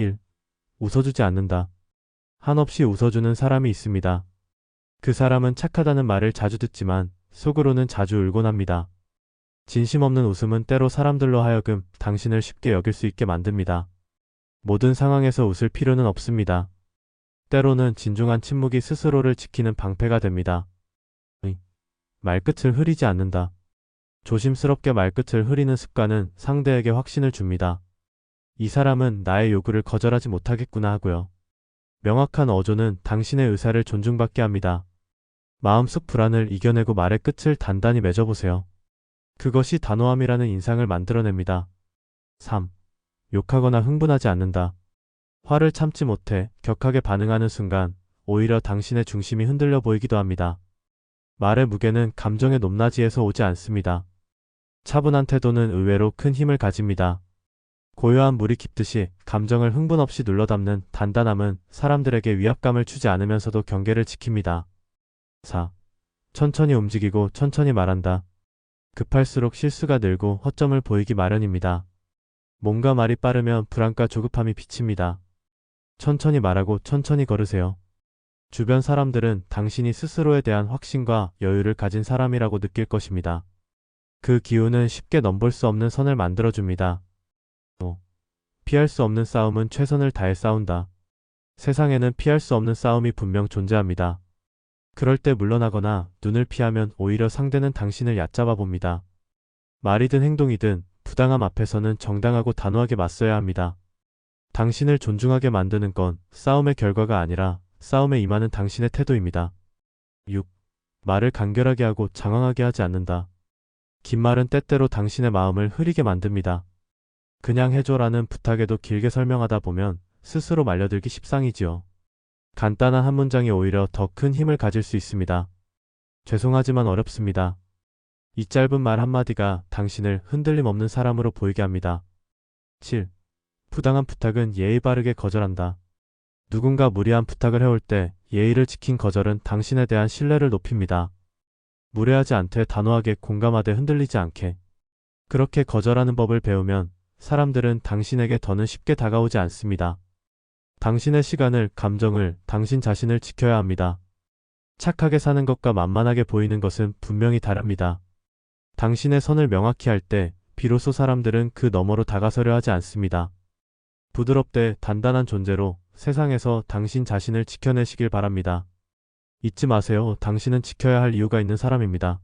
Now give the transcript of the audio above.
1. 웃어주지 않는다. 한없이 웃어주는 사람이 있습니다. 그 사람은 착하다는 말을 자주 듣지만 속으로는 자주 울곤 합니다. 진심 없는 웃음은 때로 사람들로 하여금 당신을 쉽게 여길 수 있게 만듭니다. 모든 상황에서 웃을 필요는 없습니다. 때로는 진중한 침묵이 스스로를 지키는 방패가 됩니다. 의. 말끝을 흐리지 않는다. 조심스럽게 말끝을 흐리는 습관은 상대에게 확신을 줍니다. 이 사람은 나의 요구를 거절하지 못하겠구나 하고요. 명확한 어조는 당신의 의사를 존중받게 합니다. 마음속 불안을 이겨내고 말의 끝을 단단히 맺어보세요. 그것이 단호함이라는 인상을 만들어냅니다. 3. 욕하거나 흥분하지 않는다. 화를 참지 못해 격하게 반응하는 순간 오히려 당신의 중심이 흔들려 보이기도 합니다. 말의 무게는 감정의 높낮이에서 오지 않습니다. 차분한 태도는 의외로 큰 힘을 가집니다. 고요한 물이 깊듯이 감정을 흥분 없이 눌러담는 단단함은 사람들에게 위압감을 주지 않으면서도 경계를 지킵니다. 4. 천천히 움직이고 천천히 말한다. 급할수록 실수가 늘고 허점을 보이기 마련입니다. 몸과 말이 빠르면 불안과 조급함이 비칩니다. 천천히 말하고 천천히 걸으세요. 주변 사람들은 당신이 스스로에 대한 확신과 여유를 가진 사람이라고 느낄 것입니다. 그 기운은 쉽게 넘볼 수 없는 선을 만들어줍니다. 5. 피할 수 없는 싸움은 최선을 다해 싸운다. 세상에는 피할 수 없는 싸움이 분명 존재합니다. 그럴 때 물러나거나 눈을 피하면 오히려 상대는 당신을 얕잡아 봅니다. 말이든 행동이든 부당함 앞에서는 정당하고 단호하게 맞서야 합니다. 당신을 존중하게 만드는 건 싸움의 결과가 아니라 싸움에 임하는 당신의 태도입니다. 6. 말을 간결하게 하고 장황하게 하지 않는다. 긴 말은 때때로 당신의 마음을 흐리게 만듭니다. 그냥 해줘라는 부탁에도 길게 설명하다 보면 스스로 말려들기 십상이지요. 간단한 한 문장이 오히려 더 큰 힘을 가질 수 있습니다. 죄송하지만 어렵습니다. 이 짧은 말 한마디가 당신을 흔들림 없는 사람으로 보이게 합니다. 7. 부당한 부탁은 예의 바르게 거절한다. 누군가 무리한 부탁을 해올 때 예의를 지킨 거절은 당신에 대한 신뢰를 높입니다. 무례하지 않되 단호하게 공감하되 흔들리지 않게. 그렇게 거절하는 법을 배우면 사람들은 당신에게 더는 쉽게 다가오지 않습니다. 당신의 시간을, 감정을, 당신 자신을 지켜야 합니다. 착하게 사는 것과 만만하게 보이는 것은 분명히 다릅니다. 당신의 선을 명확히 할 때 비로소 사람들은 그 너머로 다가서려 하지 않습니다. 부드럽되 단단한 존재로 세상에서 당신 자신을 지켜내시길 바랍니다. 잊지 마세요. 당신은 지켜야 할 이유가 있는 사람입니다.